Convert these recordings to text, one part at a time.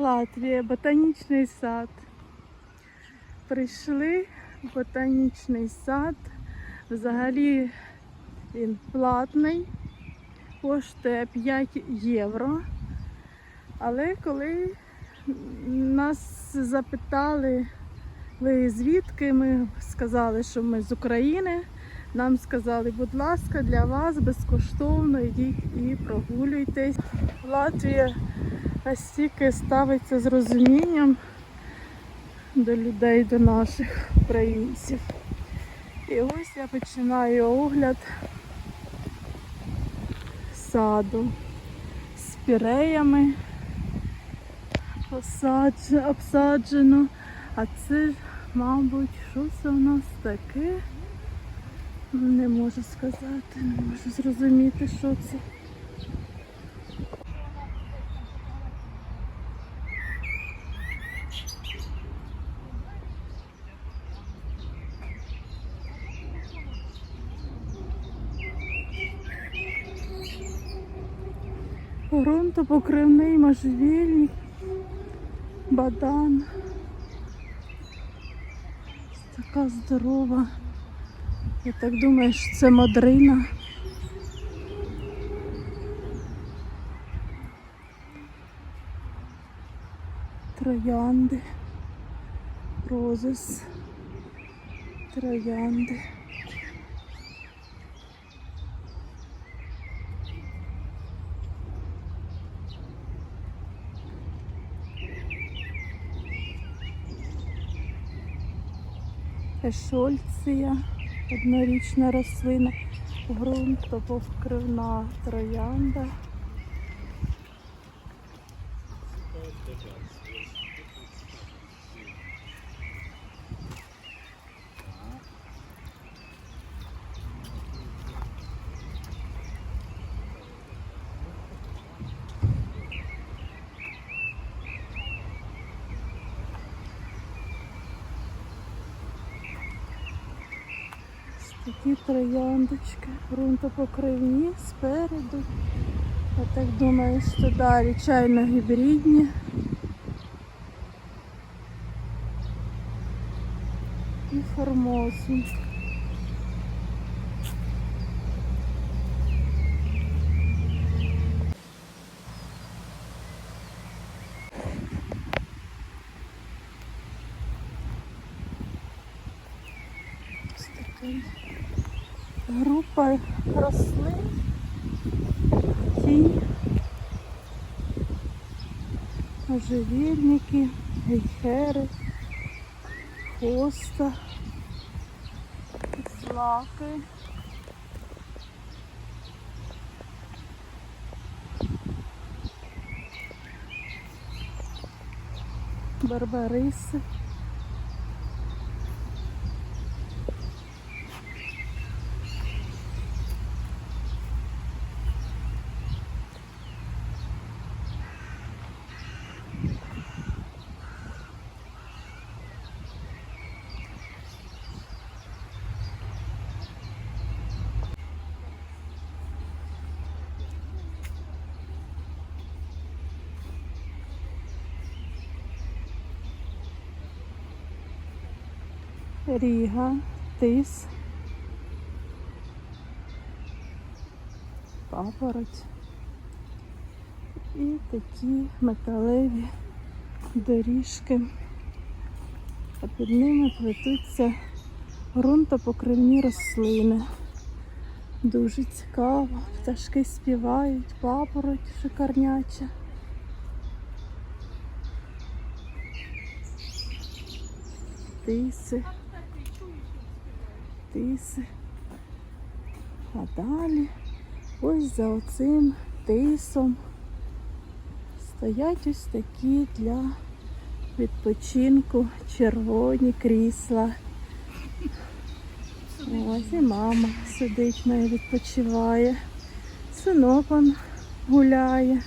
Латвія, ботанічний сад. Прийшли в ботанічний сад. Взагалі він платний, коштує 5 євро. Але коли нас запитали, ви звідки, ми сказали, що ми з України. Нам сказали, будь ласка, для вас безкоштовно йдіть і прогулюйтесь. Латвія настільки ставиться з розумінням до людей, до наших українців. І ось я починаю огляд саду з піреями обсаджено. А це, мабуть, що це у нас таке? Не можу сказати, не можу зрозуміти, що це. Грунтопокривний можжевільник, бадан. Така здорова. Я так думаю, що це мадрина. Троянди. Розис. Троянди. Ешольція, однорічна рослина, ґрунтопокривна троянда. Ось Такі трояндочки, грунтопокривні спереду. Я так думаю, що далі чайно-гібридні. І формозні. Ось такий група рослин. Ті можжевельники, гейхери, хоста, злаки. Барбариси. Ріга, тис, папороть і такі металеві доріжки. А під ними плетуться ґрунтопокривні рослини. Дуже цікаво. Пташки співають, папороть шикарняча. Тиси. Тиси. А далі ось за оцим тисом стоять ось такі для відпочинку червоні крісла. Ось і мама сидить моя відпочиває. Синок он гуляє.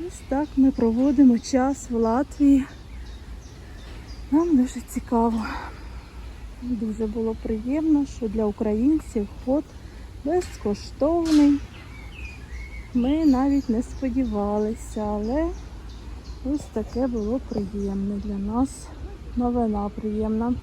Ось так ми проводимо час в Латвії. Нам дуже цікаво. Дуже було приємно, що для українців вход безкоштовний. Ми навіть не сподівалися, але Ось таке було приємне для нас. Новина приємна.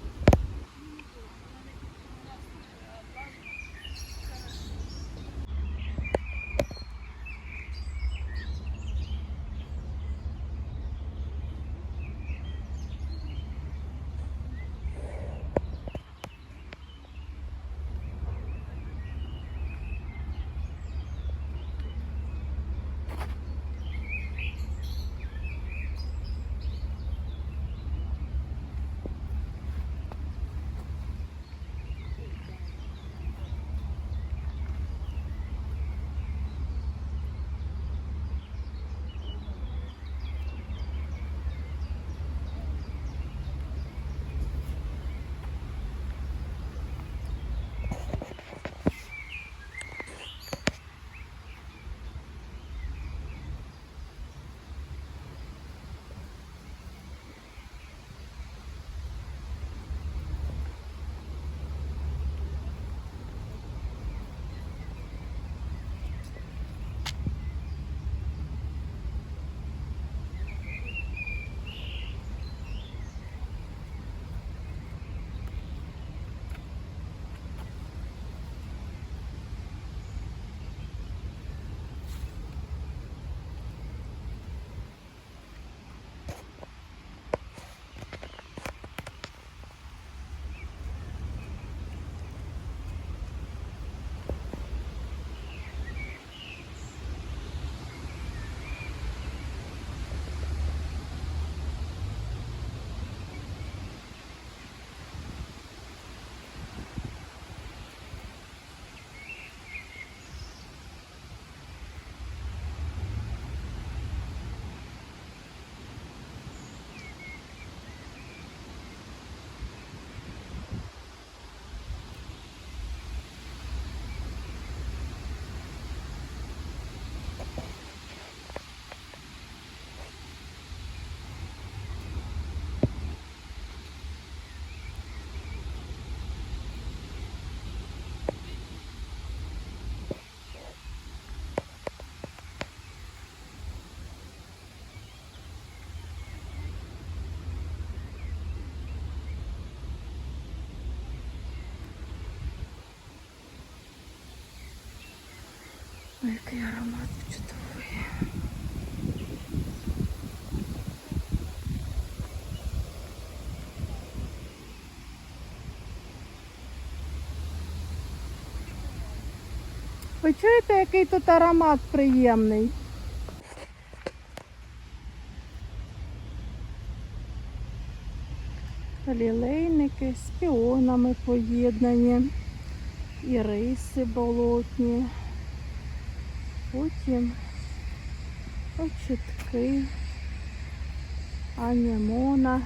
Ой, який аромат чудовий. Ви чуєте, який тут аромат приємний? Лілейники з піонами поєднані, і риси болотні. Потім очітки, анемона.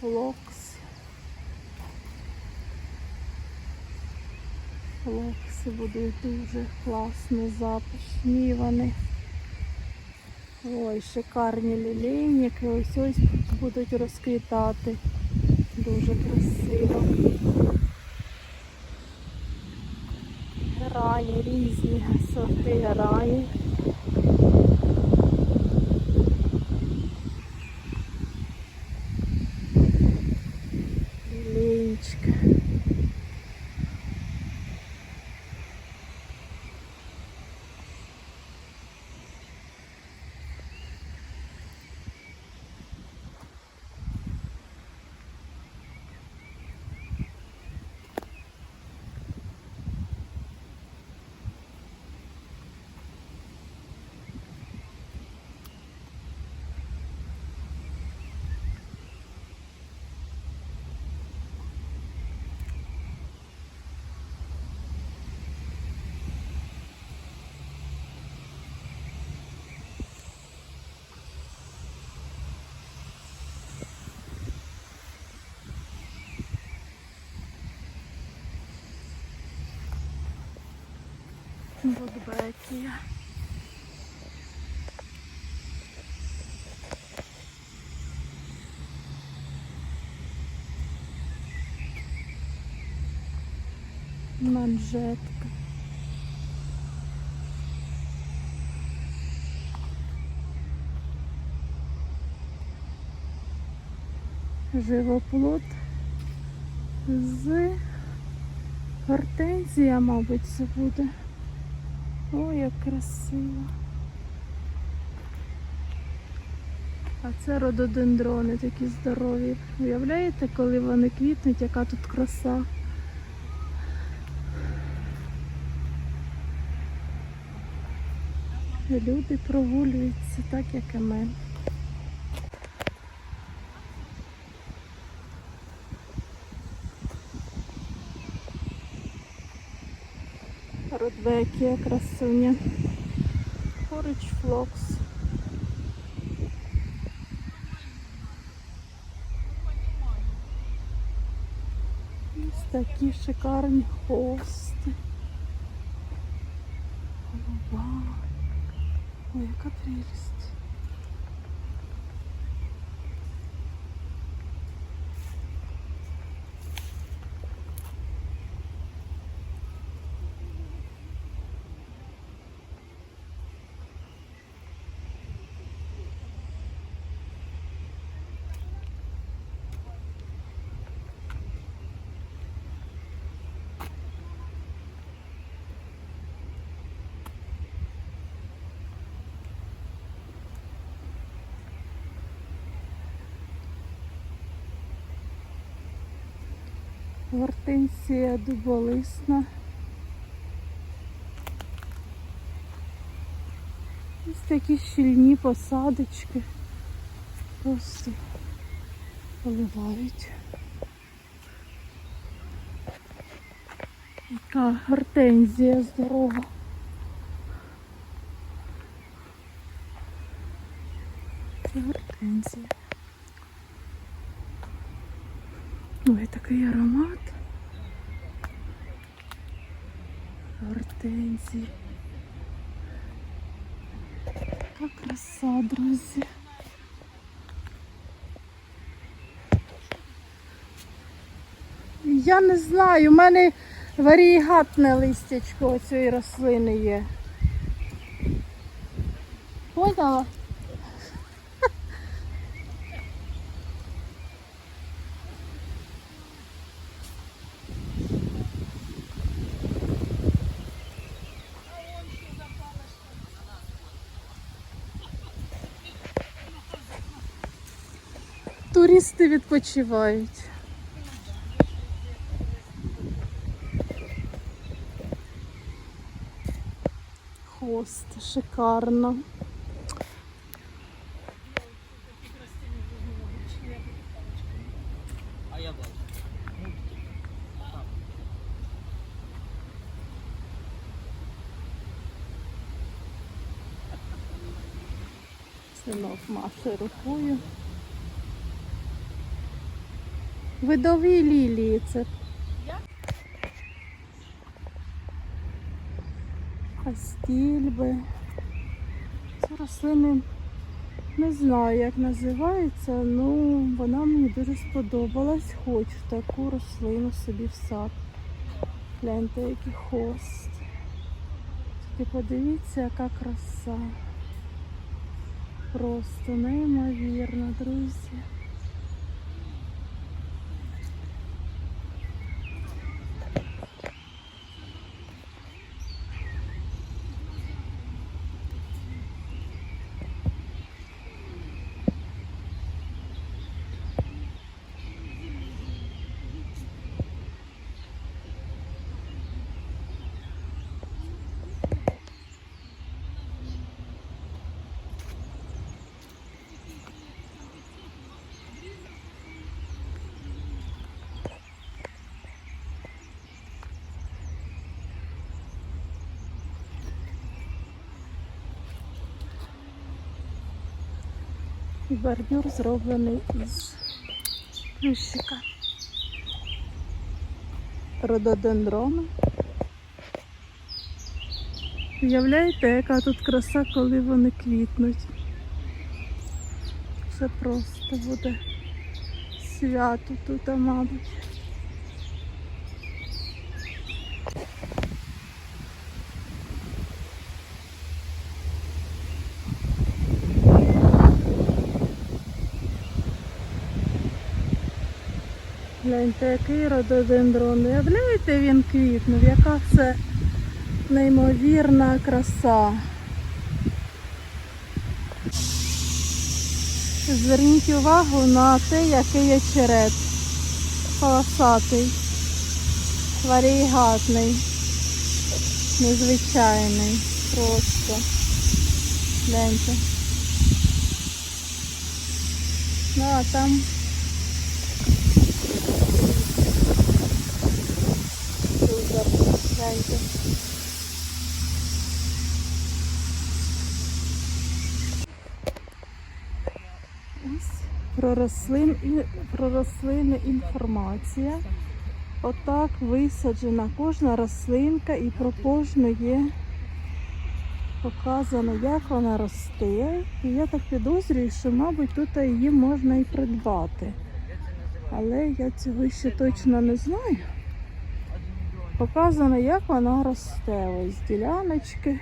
Флокс. Флокси будуть дуже класно запашні вони. Ой, шикарні лілейники. Ось ось будуть розквітати. Дуже красиво. Гераї, різні сорти гераї. Узбекія. Манжетка. Живоплод з гортензія, мабуть, це буде. Ой, як красиво. А це рододендрони такі здорові. Уявляєте, коли вони квітнуть, яка тут краса? Люди прогулюються так, як і ми. Рудбекія красуня. Поруч флокс. Ось такі шикарні хости. Голова. Ой, яка прелість. Гортензія дуболисна. Ось такі щільні посадочки. Просто поливають. Яка гортензія здорова. Це гортензія. Ой, такий аромат. Гортензії. Яка краса, друзі. Я не знаю, у мене варігатне листячко цієї рослини є. Поняла? Туристи відпочивають. Хост, шикарно. Синок маше рукою. Видові лілії це. Астільби. Це рослини не знаю, як називається, ну вона мені дуже сподобалась. Хочу таку рослину собі в сад. Гляньте, який хост. Тільки подивіться, яка краса. Просто неймовірно, друзі. І бордюр зроблений із плющика. Рододендрони. Уявляєте, яка тут краса, коли вони квітнуть. Це просто буде свято тут, мабуть. Гляньте, який рододендрон. Уявляєте, він квітнув, яка це неймовірна краса. Зверніть увагу на те, який є черед. Полосатий, варігатний, незвичайний. Просто. Гляньте. Ну а там Гляньте. Ось про рослин про рослини інформація. Отак висаджена кожна рослинка і про кожну є показано, як вона росте. І я так підозрюю, що, мабуть, тут її можна і придбати. Але я цього ще точно не знаю. Показано, як вона росте. Ось діляночки.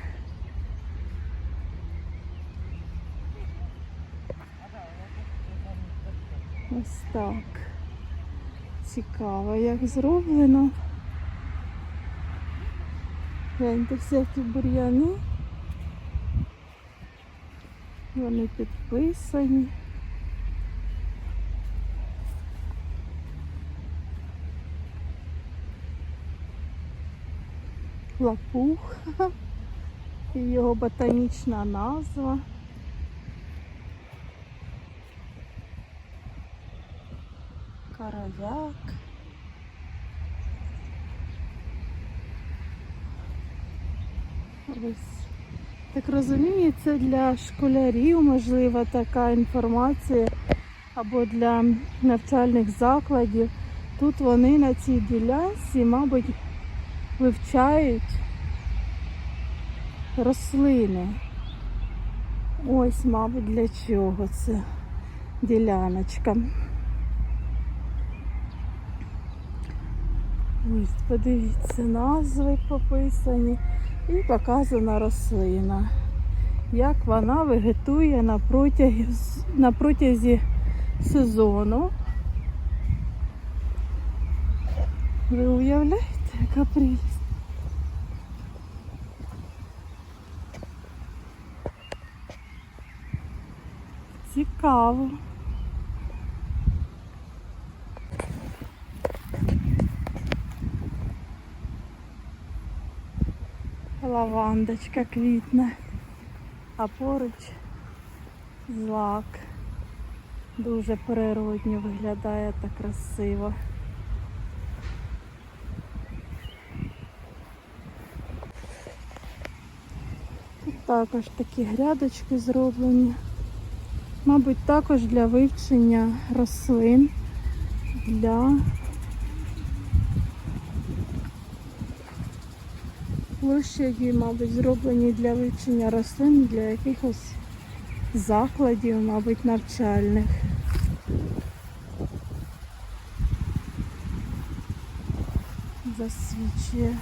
Ось так. Цікаво, як зроблено. Гляньте всякі бур'яни. Вони підписані. Лапух і його ботанічна назва. Коровяк. Ось. Так розумію, це для школярів, можливо, така інформація або для навчальних закладів. Тут вони на цій ділянці, мабуть, вивчають рослини. Ось, мабуть, для чого це діляночка. Ось, подивіться, назви пописані і показана рослина. Як вона вегетує на протязі, на протязі сезону. Ви уявляєте, яка прелість? Цікаво. Лавандочка квітне, а поруч злак. Дуже природньо виглядає так красиво. Також такі грядочки зроблені. Мабуть, також для вивчення рослин, для площаді, мабуть, зроблені для вивчення рослин для якихось закладів, мабуть, навчальних. Засвічує